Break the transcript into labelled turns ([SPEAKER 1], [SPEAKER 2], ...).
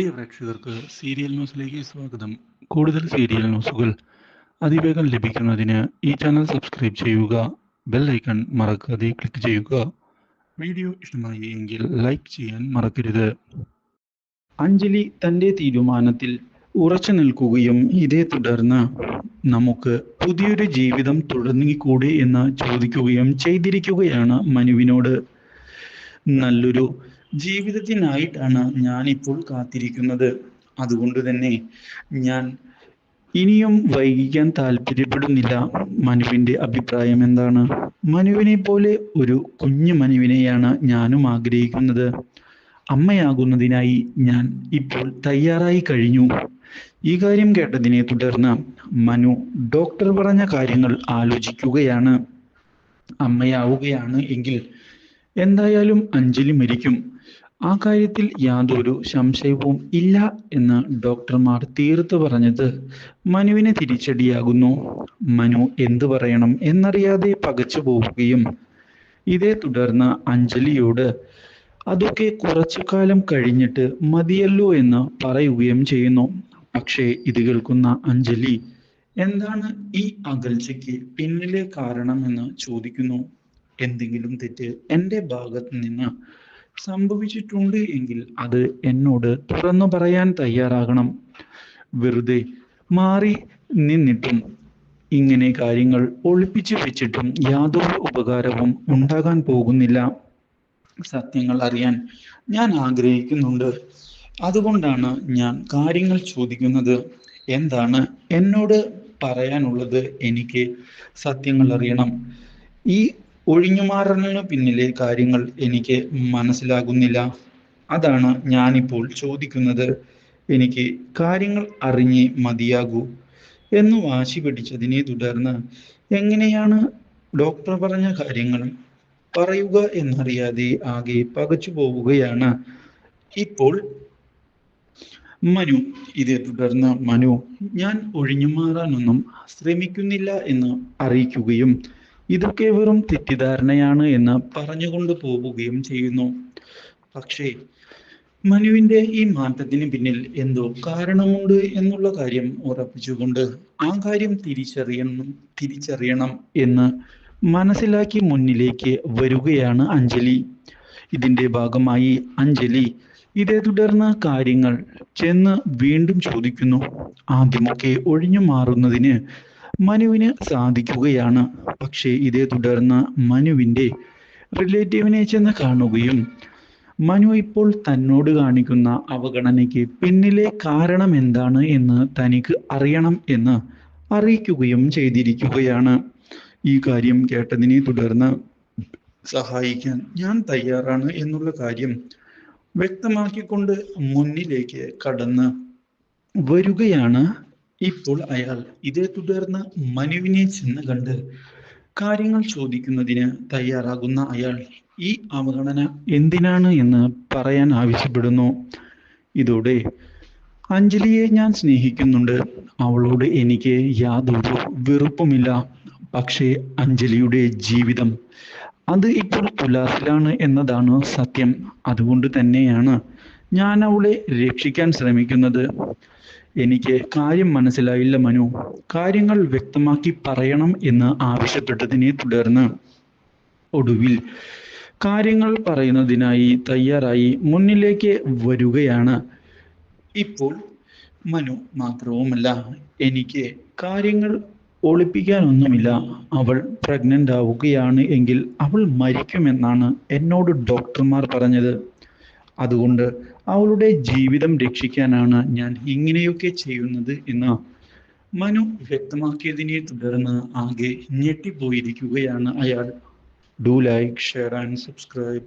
[SPEAKER 1] പ്രിയ പ്രേക്ഷകർക്ക് സീരിയൽ ന്യൂസിലേക്ക് സ്വാഗതം. കൂടുതൽ സീരിയൽ ന്യൂസുകൾ അതിവേഗം ലഭിക്കുന്നതിന് ഈ ചാനൽ സബ്സ്ക്രൈബ് ചെയ്യുക ബെൽ ഐക്കൺ മറക്കാതെ ക്ലിക്ക് ചെയ്യുക. വീഡിയോ ഇഷ്ടമായി എങ്കിൽ ലൈക്ക് ചെയ്യാൻ മറക്കരുത്. അഞ്ജലി തന്റെ തീരുമാനത്തിൽ ഉറച്ചു നിൽക്കുകയും ഇതേ തുടർന്ന് നമുക്ക് പുതിയൊരു ജീവിതം തുടങ്ങിക്കൂടെ എന്ന് ചോദിക്കുകയും ചെയ്തിരിക്കുകയാണ് മനുവിനോട്. നല്ലൊരു ജീവിതത്തിനായിട്ടാണ് ഞാനിപ്പോൾ കാത്തിരിക്കുന്നത്. അതുകൊണ്ട് തന്നെ ഞാൻ ഇനിയും വൈകിക്കാൻ താല്പര്യപ്പെടുന്നില്ല. മനുവിന്റെ അഭിപ്രായം എന്താണ്? മനുവിനെ പോലെ ഒരു കുഞ്ഞു മനുവിനെയാണ് ഞാനും ആഗ്രഹിക്കുന്നത്. അമ്മയാകുന്നതിനായി ഞാൻ ഇപ്പോൾ തയ്യാറായി കഴിഞ്ഞു. ഈ കാര്യം കേട്ടതിനെ തുടർന്ന് മനു ഡോക്ടർ പറഞ്ഞ കാര്യങ്ങൾ ആലോചിക്കുകയാണ്. അമ്മയാവുകയാണ് എങ്കിൽ എന്തായാലും അഞ്ജലി മരിക്കും. ആ കാര്യത്തിൽ യാതൊരു സംശയവും ഇല്ല എന്ന് ഡോക്ടർമാർ തീർത്തു പറഞ്ഞത് മനുവിനെ തിരിച്ചടിയാകുന്നു. മനു എന്തു പറയണം എന്നറിയാതെ പകച്ചു പോവുകയും ഇതേ തുടർന്ന് അഞ്ജലിയോട് അതൊക്കെ കുറച്ചു കാലം കഴിഞ്ഞിട്ട് മതിയല്ലോ എന്ന് പറയുകയും ചെയ്യുന്നു. പക്ഷേ ഇത് കേൾക്കുന്ന അഞ്ജലി എന്താണ് ഈ അകൽച്ചയ്ക്ക് പിന്നിലെ കാരണമെന്ന് ചോദിക്കുന്നു. എന്തെങ്കിലും തെറ്റ് എന്റെ ഭാഗത്ത് നിന്ന് സംഭവിച്ചിട്ടുണ്ട് എങ്കിൽ അത് എന്നോട് തുറന്നു പറയാൻ തയ്യാറാകണം. വെറുതെ മാറി നിന്നിട്ടും ഇങ്ങനെ കാര്യങ്ങൾ ഒളിപ്പിച്ചു വെച്ചിട്ടും യാതൊരു ഉപകാരവും ഉണ്ടാകാൻ പോകുന്നില്ല. സത്യങ്ങൾ അറിയാൻ ഞാൻ ആഗ്രഹിക്കുന്നുണ്ട്. അതുകൊണ്ടാണ് ഞാൻ കാര്യങ്ങൾ ചോദിക്കുന്നത്. എന്താണ് എന്നോട് പറയാനുള്ളത് എനിക്ക് സത്യങ്ങൾ അറിയണം. ഈ ഒഴിഞ്ഞുമാറലിന് പിന്നിലെ കാര്യങ്ങൾ എനിക്ക് മനസ്സിലാകുന്നില്ല. അതാണ് ഞാനിപ്പോൾ ചോദിക്കുന്നത്. എനിക്ക് കാര്യങ്ങൾ അറിഞ്ഞേ മതിയാകൂ എന്ന് വാശി പിടിച്ചതിനെ തുടർന്ന് എങ്ങനെയാണ് ഡോക്ടർ പറഞ്ഞ കാര്യങ്ങൾ പറയുക എന്നറിയാതെ ആകെ പകച്ചു പോവുകയാണ്. ഇപ്പോൾ മനു ഇതേ തുടർന്ന് മനു ഞാൻ ഒഴിഞ്ഞു മാറാനൊന്നും ശ്രമിക്കുന്നില്ല എന്ന് അറിയിക്കുകയും ഇതൊക്കെ വെറും തെറ്റിദ്ധാരണയാണ് എന്ന് പറഞ്ഞുകൊണ്ട് പോവുകയും ചെയ്യുന്നു. പക്ഷേ മനുവിന്റെ ഈ മാറ്റത്തിന് പിന്നിൽ എന്തോ കാരണമുണ്ട് എന്നുള്ള കാര്യം ഉറപ്പിച്ചുകൊണ്ട് ആ കാര്യം തിരിച്ചറിയണം തിരിച്ചറിയണം എന്ന് മനസ്സിലാക്കി മുന്നിലേക്ക് വരികയാണ് അഞ്ജലി. ഇതിന്റെ ഭാഗമായി അഞ്ജലി ഇതേ തുടർന്ന് കാര്യങ്ങൾ ചെന്ന് വീണ്ടും ചോദിക്കുന്നു. ആദ്യമൊക്കെ ഒഴിഞ്ഞു മാറുന്നതിന് മനുവിന് സാധിക്കുകയാണ്. പക്ഷേ ഇതേ തുടർന്ന് മനുവിന്റെ റിലേറ്റീവിനെ ചെന്ന് കാണുകയും മനു ഇപ്പോൾ തന്നോട് കാണിക്കുന്ന അവഗണനയ്ക്ക് പിന്നിലെ കാരണം എന്താണ് എന്ന് തനിക്ക് അറിയണം എന്ന് അറിയിക്കുകയും ചെയ്തിരിക്കുകയാണ്. ഈ കാര്യം കേട്ടതിനെ തുടർന്ന് സഹായിക്കാൻ ഞാൻ തയ്യാറാണ് എന്നുള്ള കാര്യം വ്യക്തമാക്കിക്കൊണ്ട് മുന്നിലേക്ക് കടന്ന് വരികയാണ് ഇപ്പോൾ അയാൾ ഇതേ തുടർന്ന് മനുവിനെ ചെന്ന് കണ്ട് കാര്യങ്ങൾ ചോദിക്കുന്നതിന് തയ്യാറാകുന്ന അയാൾ ഈ അവഗണന എന്തിനാണ് എന്ന് പറയാൻ ആവശ്യപ്പെടുന്നു. ഇതോടെ അഞ്ജലിയെ ഞാൻ സ്നേഹിക്കുന്നുണ്ട്. അവളോട് എനിക്ക് യാതൊരു വെറുപ്പുമില്ല. പക്ഷേ അഞ്ജലിയുടെ ജീവിതം അത് ഇപ്പോൾ തുലാസിലാണ് എന്നതാണ് സത്യം. അതുകൊണ്ട് തന്നെയാണ് ഞാൻ അവളെ രക്ഷിക്കാൻ ശ്രമിക്കുന്നത്. എനിക്ക് കാര്യം മനസ്സിലായില്ല മനു. കാര്യങ്ങൾ വ്യക്തമാക്കി പറയണം എന്ന് ആവശ്യപ്പെട്ടതിനെ തുടർന്ന് ഒടുവിൽ കാര്യങ്ങൾ പറയുന്നതിനായി തയ്യാറായി മുന്നിലേക്ക് വരികയാണ്. ഇപ്പോൾ മനു മാത്രവുമല്ല എനിക്ക് കാര്യങ്ങൾ ഒളിപ്പിക്കാനൊന്നുമില്ല. അവൾ പ്രഗ്നന്റ് ആവുകയാണ് എങ്കിൽ അവൾ മരിക്കുമെന്നാണ് എന്നോട് ഡോക്ടർമാർ പറഞ്ഞത്. അതുകൊണ്ട് അവളുടെ ജീവിതം രക്ഷിക്കാനാണ് ഞാൻ ഇങ്ങനെയൊക്കെ ചെയ്യുന്നത് എന്ന് മനു വ്യക്തമാക്കിയതിനെ തുടർന്ന് ആകെ ഞെട്ടിപ്പോയിരിക്കുകയാണ് അയാൾ. Do like share and subscribe